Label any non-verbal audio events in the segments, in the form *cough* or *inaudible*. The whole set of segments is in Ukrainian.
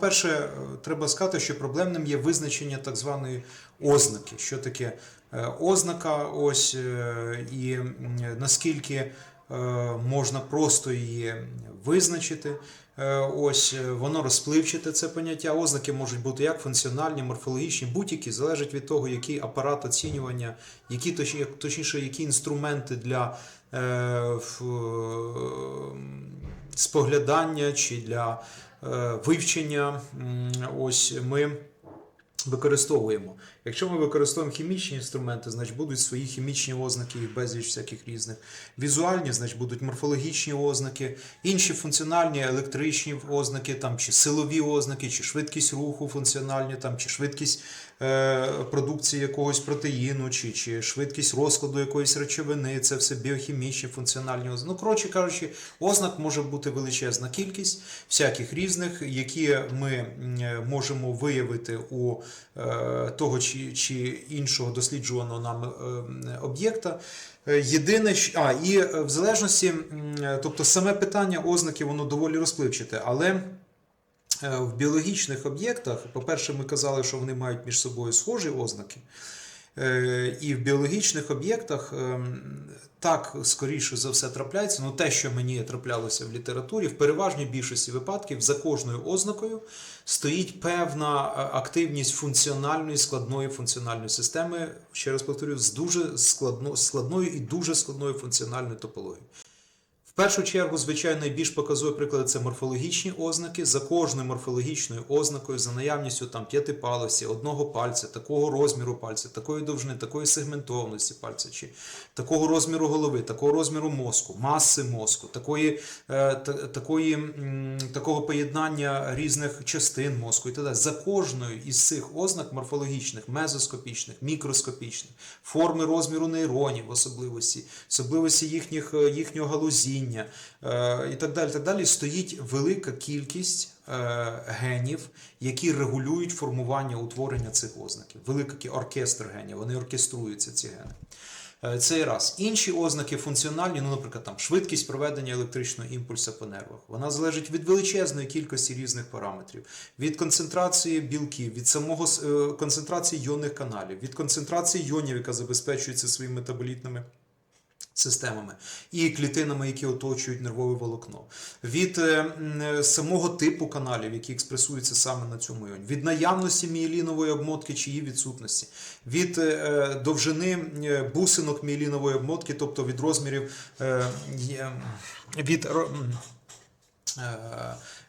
по-перше, е, треба сказати, що проблемним є визначення так званої ознаки. Що таке е, ознака, ось е, і наскільки можна просто її визначити. Ось воно розпливчате це поняття. Ознаки можуть бути як функціональні, морфологічні, будь-які залежить від того, який апарат оцінювання, які точніше, які інструменти для споглядання чи для е, вивчення. Ось ми використовуємо. Якщо ми використовуємо хімічні інструменти, значить будуть свої хімічні ознаки, їх безліч всяких різних. Візуальні, значить будуть морфологічні ознаки, інші функціональні електричні ознаки, там, чи силові ознаки, чи швидкість руху функціональні, там, чи швидкість продукції якогось протеїну, чи, чи швидкість розкладу якоїсь речовини, це все біохімічні функціональні ознаки. Ну, коротше кажучи, ознак може бути величезна кількість всяких різних, які ми е, можемо виявити у е, того чи, чи іншого досліджуваного нами е, об'єкта. Е, Єдине, а, і е, в залежності, е, тобто саме питання ознаки, воно доволі розпливчате, але е, в біологічних об'єктах, по-перше, ми казали, що вони мають між собою схожі ознаки. Е, І в біологічних об'єктах ем, так скоріше за все трапляється. Ну, те, що мені траплялося в літературі, в переважній більшості випадків за кожною ознакою стоїть певна е, активність функціональної складної функціональної системи. Ще раз повторюю, з дуже складно, складною і дуже складною функціональною топологією. Першу чергу, звичайно, найбільш показові приклади це морфологічні ознаки. За кожною морфологічною ознакою, за наявністю там п'ятипалості, одного пальця, такого розміру пальця, такої довжини, такої сегментованості пальця, чи такого розміру голови, такого розміру мозку, маси мозку, такої, е, та, такої, м, такого поєднання різних частин мозку і так далі. За кожною із цих ознак морфологічних, мезоскопічних, мікроскопічних, форми розміру нейронів, особливості, особливості їхніх, е, їхнього галузіння е, і так далі, так далі, стоїть велика кількість е, генів, які регулюють формування утворення цих ознаків. Великий оркестр генів, вони оркеструються ці гени. Е, Це раз. Інші ознаки функціональні, ну, наприклад, там швидкість проведення електричного імпульсу по нервах. Вона залежить від величезної кількості різних параметрів, від концентрації білків, від самого концентрації йонних каналів, від концентрації йонів, яка забезпечується своїми метаболітними системами і клітинами, які оточують нервове волокно, від е, е, самого типу каналів, які експресуються саме на цьому іоні, від наявності мієлінової обмотки чи її відсутності, від е, довжини бусинок мієлінової обмотки, тобто від розмірів від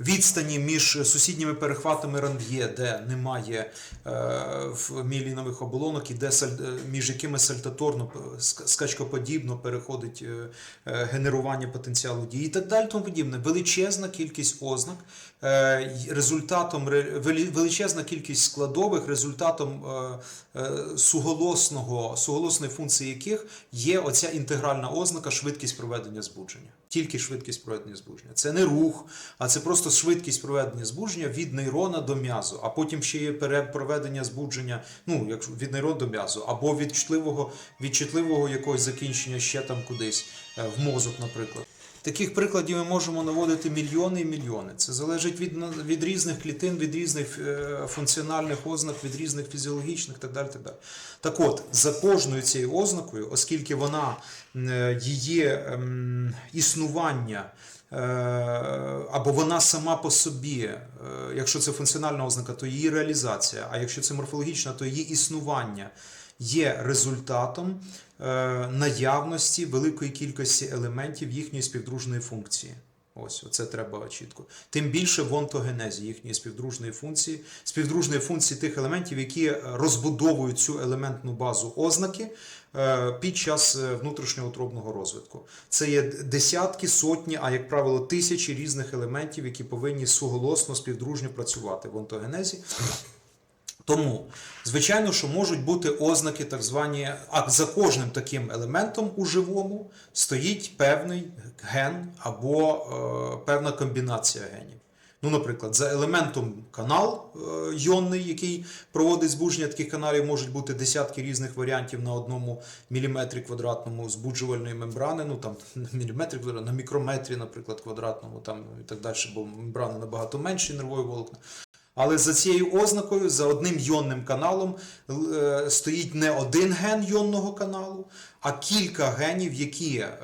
відстані між сусідніми перехватами ранд'є, де немає е, в мієлінових оболонок і де е, між якими сальтаторно е, скачкоподібно переходить генерування потенціалу дії і так далі. Тому подібне. Величезна кількість ознак, результатом величезна кількість складових, результатом суголосного суголосної функції яких є оця інтегральна ознака швидкість проведення збудження. Тільки швидкість проведення збудження. Це не рух, а це просто швидкість проведення збудження від нейрона до м'язу, а потім ще є проведення збудження, ну, як від нейрона до м'язу, або від чутливого, від чутливого якогось закінчення ще там кудись, е, в мозок, наприклад. Таких прикладів ми можемо наводити мільйони і мільйони. Це залежить від, від різних клітин, від різних е, функціональних ознак, від різних фізіологічних так далі. Так, далі. так от, за кожною цією ознакою, оскільки вона е, її ем, існування. е, Або вона сама по собі, якщо це функціональна ознака, то її реалізація, а якщо це морфологічна, то її існування є результатом е, наявності великої кількості елементів їхньої співдружної функції. Ось, оце треба чітко. Тим більше в онтогенезі їхньої співдружної функції, співдружної функції тих елементів, які розбудовують цю елементну базу ознаки е, під час е, внутрішньоутробного розвитку. Це є десятки, сотні, а як правило, тисячі різних елементів, які повинні суголосно співдружньо працювати в онтогенезі. Тому, звичайно, що можуть бути ознаки, так звані, а за кожним таким елементом у живому стоїть певний ген або е, певна комбінація генів. Ну, наприклад, за елементом канал е, йонний, який проводить збудження таких каналів, можуть бути десятки різних варіантів на одному міліметрі квадратному збуджувальної мембрани, ну там *laughs* на міліметрі на мікрометрі, наприклад, квадратному, там і так далі, бо мембрани набагато менші нервові волокна. Але за цією ознакою, за одним йонним каналом е, стоїть не один ген йонного каналу, а кілька генів, які е,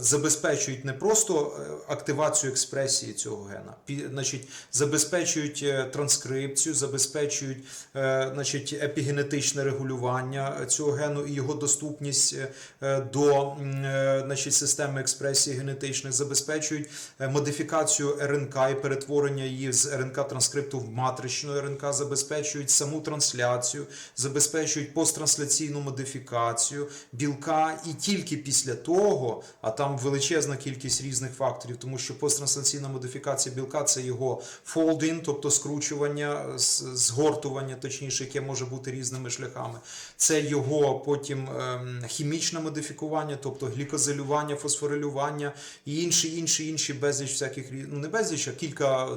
забезпечують не просто е, активацію експресії цього гена, пі- значить, забезпечують е, транскрипцію, забезпечують е, значить, епігенетичне регулювання цього гену і його доступність е, е, до е, значить, системи експресії генетичних, забезпечують е, модифікацію РНК і перетворення її з РНК транскрипту в матричну РНК, забезпечують саму трансляцію, забезпечують посттрансляційну модифікацію білка, і тільки після того, а там величезна кількість різних факторів, тому що посттрансляційна модифікація білка це його folding, тобто скручування, згортування, точніше, яке може бути різними шляхами. Це його потім ем, хімічне модифікування, тобто глікозилювання, фосфорилювання і інші, інші, інші безліч всяких ну не безліч, а кілька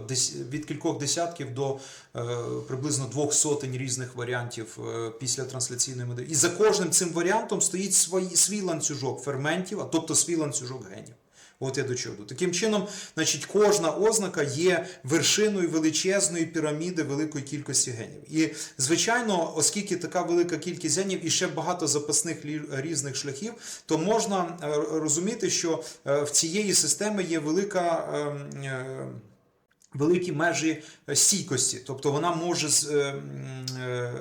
від кількох десятків до е, приблизно двох сотень різних варіантів е, після трансляційної модифікації. І за кожним цим варіантом стоїть свій, свій ланцюжок ферментів, а тобто свій ланцюжок генів. От я до чого. Таким чином, значить, кожна ознака є вершиною величезної піраміди великої кількості генів. І, звичайно, оскільки така велика кількість генів і ще багато запасних різних шляхів, то можна е, розуміти, що е, в цієї системи є велика. Великі межі е, стійкості, тобто вона може, е, е,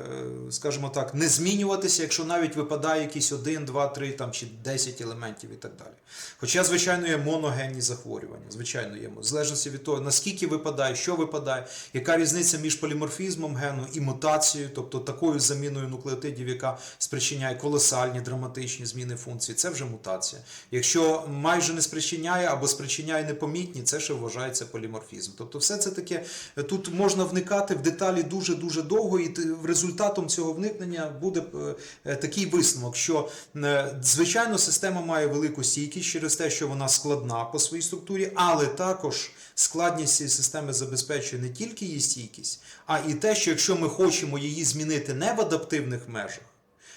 скажімо так, не змінюватися, якщо навіть випадає якісь 1, 2, 3 там, чи 10 елементів і так далі. Хоча, звичайно, є моногенні захворювання, звичайно, є, залежності від того, наскільки випадає, що випадає, яка різниця між поліморфізмом гену і мутацією, тобто такою заміною нуклеотидів, яка спричиняє колосальні драматичні зміни функції, це вже мутація. Якщо майже не спричиняє або спричиняє непомітні, це ще вважається поліморфізм. Тобто, все це таке тут можна вникати в деталі дуже дуже довго, і результатом цього вникнення буде е, е, такий висновок, що е, звичайно система має велику стійкість через те, що вона складна по своїй структурі, але також складність цієї системи забезпечує не тільки її стійкість, а і те, що якщо ми хочемо її змінити не в адаптивних межах,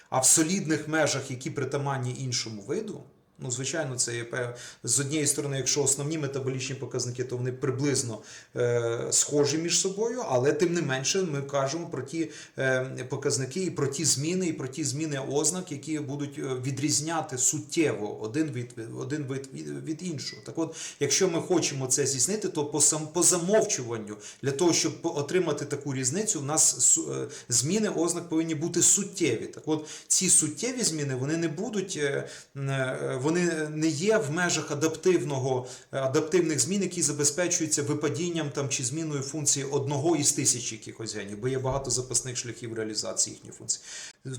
а в солідних межах, які притаманні іншому виду. Ну, звичайно, це є з однієї сторони, якщо основні метаболічні показники, то вони приблизно е, схожі між собою, але тим не менше ми кажемо про ті е, показники і про ті зміни, і про ті зміни ознак, які будуть е, відрізняти суттєво один від один вид від, від іншого. Так от, якщо ми хочемо це здійснити, то по сам по замовчуванню для того, щоб отримати таку різницю, у нас е, зміни ознак повинні бути суттєві. Так от ці суттєві зміни вони не будуть, е, е, вони не є в межах адаптивного е, адаптивних змін, які забезпечуються випадінням там чи зміною функції одного із тисяч якихось генів, бо є багато запасних шляхів реалізації їхньої функції.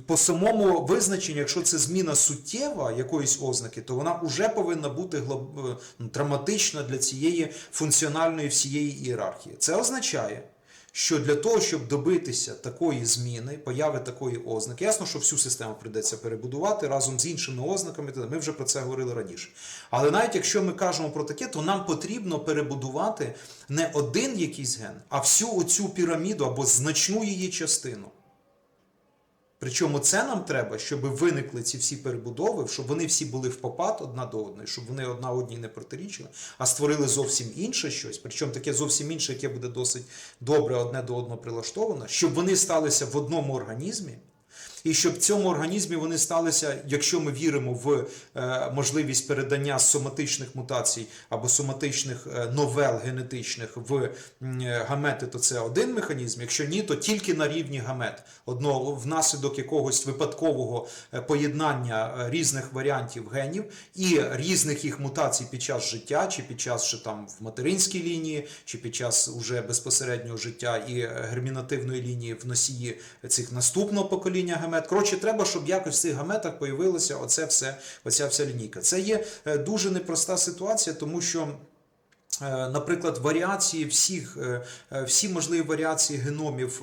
По самому визначенню, якщо це зміна суттєва якоїсь ознаки, то вона вже повинна бути глоб- е, ну, драматична для цієї функціональної всієї ієрархії. Це означає, що для того, щоб добитися такої зміни, появи такої ознаки, ясно, що всю систему прийдеться перебудувати разом з іншими ознаками. Ми вже про це говорили раніше. Але навіть якщо ми кажемо про таке, то нам потрібно перебудувати не один якийсь ген, а всю оцю піраміду або значну її частину. Причому це нам треба, щоб виникли ці всі перебудови, щоб вони всі були в попад одна до одної, щоб вони одна одній не протирічили, а створили зовсім інше щось, причому таке зовсім інше, яке буде досить добре одне до одного прилаштовано, щоб вони сталися в одному організмі. І щоб в цьому організмі вони сталися, якщо ми віримо в е, можливість передання соматичних мутацій або соматичних е, новел генетичних в е, гамети, то це один механізм. Якщо ні, то тільки на рівні гамет, одного внаслідок якогось випадкового поєднання різних варіантів генів і різних їх мутацій під час життя, чи під час ще там в материнській лінії, чи під час уже безпосереднього життя і гермінативної лінії в носії цих наступного покоління гамет. Коротше, треба, щоб якось в цих гаметах появилося оце все, оця вся лінійка. Це є е, дуже непроста ситуація, тому що. Е, Наприклад, варіації всіх, е, всі можливі варіації геномів,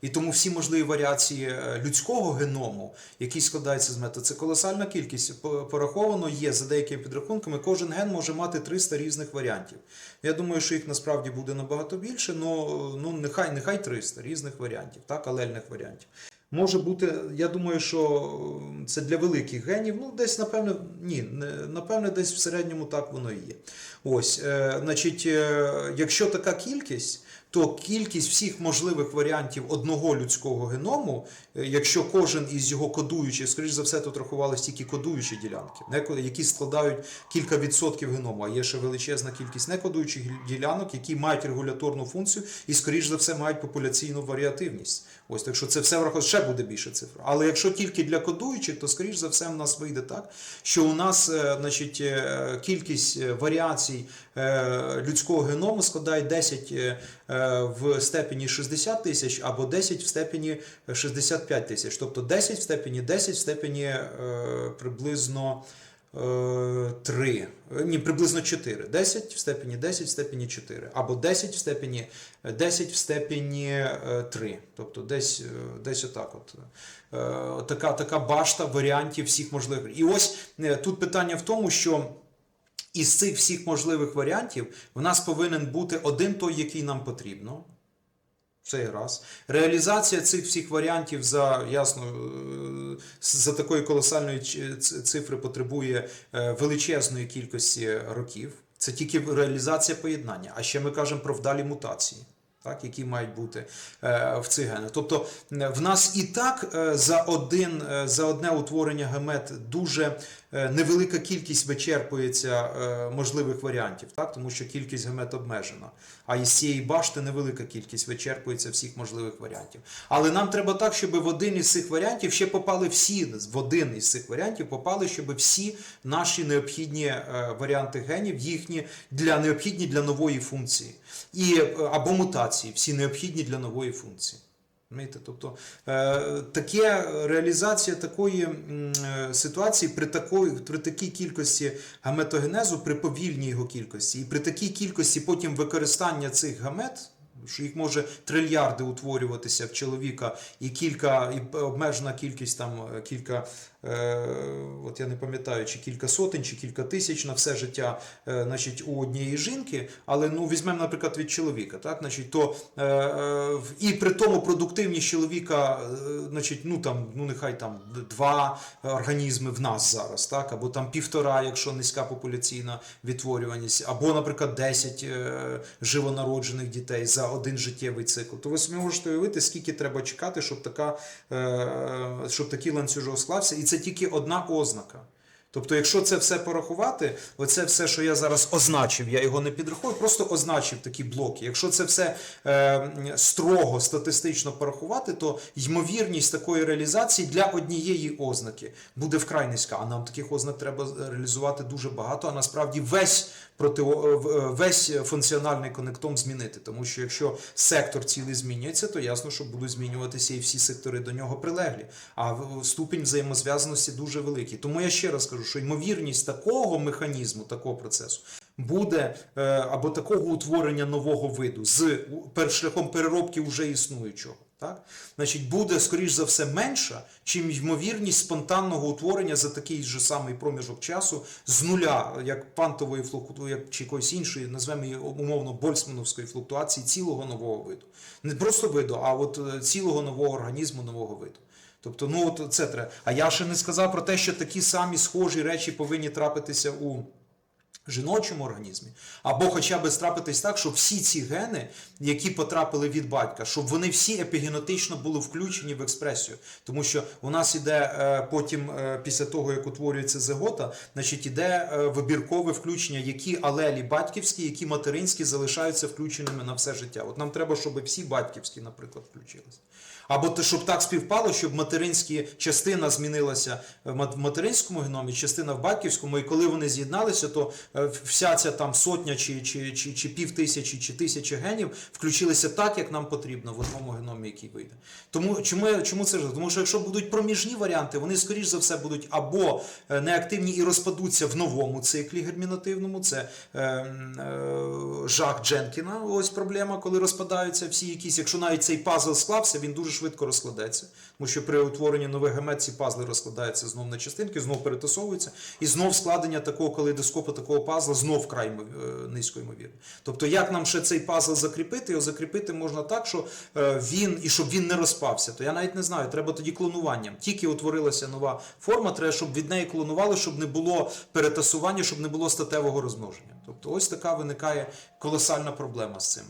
і тому всі можливі варіації людського геному, який складається з мета, це колосальна кількість. Пораховано є за деякими підрахунками, кожен ген може мати 300 різних варіантів. Я думаю, що їх насправді буде набагато більше, но, ну нехай, нехай 300 різних варіантів, так, алельних варіантів. Може бути, я думаю, що це для великих генів. Ну, десь, напевне, ні, не- напевне, десь в середньому так воно і є. Ось, е, значить, е, якщо така кількість, то кількість всіх можливих варіантів одного людського геному, е, якщо кожен із його кодуючих, скоріш за все, тут рахувалися тільки кодуючі ділянки, які складають кілька відсотків геному, а є ще величезна кількість некодуючих ділянок, які мають регуляторну функцію і, скоріш за все, мають популяційну варіативність. Ось так що це все враховує, ще буде більше цифр. Але якщо тільки для кодуючих, то скоріш за все в нас вийде так, що у нас е, значить, е, кількість варіацій людського геному складає 10 е, е, в степені 60 тисяч або 10 в степені 65 тисяч. Тобто 10 в степені 10 в степені е, приблизно. 3, ні, приблизно 4. 10 в степені 10 в степені 4. Або 10 в степені 10 в степені е, 3. Тобто десь, е, десь отак. От. Е, Така, така башта варіантів всіх можливих. І ось е, тут питання в тому, що із цих всіх можливих варіантів в нас повинен бути один той, який нам потрібно. Цей раз. Реалізація цих всіх варіантів за ясно е, за такої колосальної цифри потребує е, величезної кількості років. Це тільки реалізація поєднання. А ще ми кажемо про вдалі мутації. Так, які мають бути е, в цих. Тобто е, в нас і так е, за, один, е, за одне утворення гамет дуже е, невелика кількість вичерпується е, можливих варіантів, так? тому що кількість гамет обмежена. А із цієї башти невелика кількість вичерпується всіх можливих варіантів. Але нам треба так, щоб в один із цих варіантів ще попали всі, в один із цих варіантів попали, щоб всі наші необхідні е, варіанти генів, їхні для необхідні для нової функції. І, е, або мутації, всі необхідні для нової функції. Тобто е, таке реалізація такої е, ситуації при такої, при такій кількості гаметогенезу, при повільній його кількості, і при такій кількості потім використання цих гамет, що їх може трильярди утворюватися в чоловіка, і кілька, і обмежена кількість там е, кілька, е, от я не пам'ятаю, чи кілька сотень, чи кілька тисяч на все життя, е, значить, у однієї жінки, але ну візьмемо, наприклад, від чоловіка, так, значить, то е, е, і при тому продуктивність чоловіка, е, значить, ну там, ну нехай там два організми в нас зараз, так, або там півтора, якщо низька популяційна відтворюваність, або, наприклад, 10 е, живонароджених дітей за один життєвий цикл, то ви собі можете уявити, скільки треба чекати, щоб така, е, щоб такий ланцюжок склався, і це тільки одна ознака. Тобто, якщо це все порахувати, оце все, що я зараз означив, я його не підрахую, просто означив такі блоки. Якщо це все е, строго статистично порахувати, то ймовірність такої реалізації для однієї ознаки буде вкрай низька. А нам таких ознак треба реалізувати дуже багато, а насправді весь проти весь функціональний конектом змінити. Тому що якщо сектор цілий змінюється, то ясно, що будуть змінюватися і всі сектори до нього прилеглі. А ступінь взаємозв'язаності дуже великий. Тому я ще раз кажу, що ймовірність такого механізму, такого процесу. Буде е, або такого утворення нового виду з шляхом переробки вже існуючого. Так? Значить, буде, скоріш за все, менша, чим ймовірність спонтанного утворення за такий же самий проміжок часу з нуля, як квантової флуктуації, як чи якоїсь іншої, назвемо її умовно больцмановської флуктуації цілого нового виду. Не просто виду, а от е, цілого нового організму, нового виду. Тобто, ну от це треба. А я ще не сказав про те, що такі самі схожі речі повинні трапитися у жіночому організмі, або хоча б трапитись так, щоб всі ці гени, які потрапили від батька, щоб вони всі епігенетично були включені в експресію. Тому що у нас іде е, потім, е, після того, як утворюється зигота, значить іде е, вибіркове включення, які алелі батьківські, які материнські залишаються включеними на все життя. От нам треба, щоб всі батьківські, наприклад, включилися. Або те, щоб так співпало, щоб материнські частина змінилася в мат- в материнському геномі, частина в батьківському, і коли вони з'єдналися, то вся ця там сотня чи, чи, чи, чи пів тисячі чи тисячі генів включилися так, як нам потрібно в одному геномі, який вийде. Тому чому, чому це ж? Тому що якщо будуть проміжні варіанти, вони скоріш за все будуть або е, неактивні і розпадуться в новому циклі гермінативному. Це е, е, жах Дженкіна. Ось проблема, коли розпадаються всі якісь. Якщо навіть цей пазл склався, він дуже швидко розкладеться. Тому що при утворенні нових гамет ці пазли розкладаються знов на частинки, знов перетасовуються, і знов складення такого калейдоскопу, такого пазла знов край е, низько ймовірно. Тобто, як нам ще цей пазл закріпити? Його закріпити можна так, що е, він і щоб він не розпався. То я навіть не знаю, треба тоді клонуванням. Тільки утворилася нова форма, треба, щоб від неї клонували, щоб не було перетасування, щоб не було статевого розмноження. Тобто, ось така виникає колосальна проблема з цим.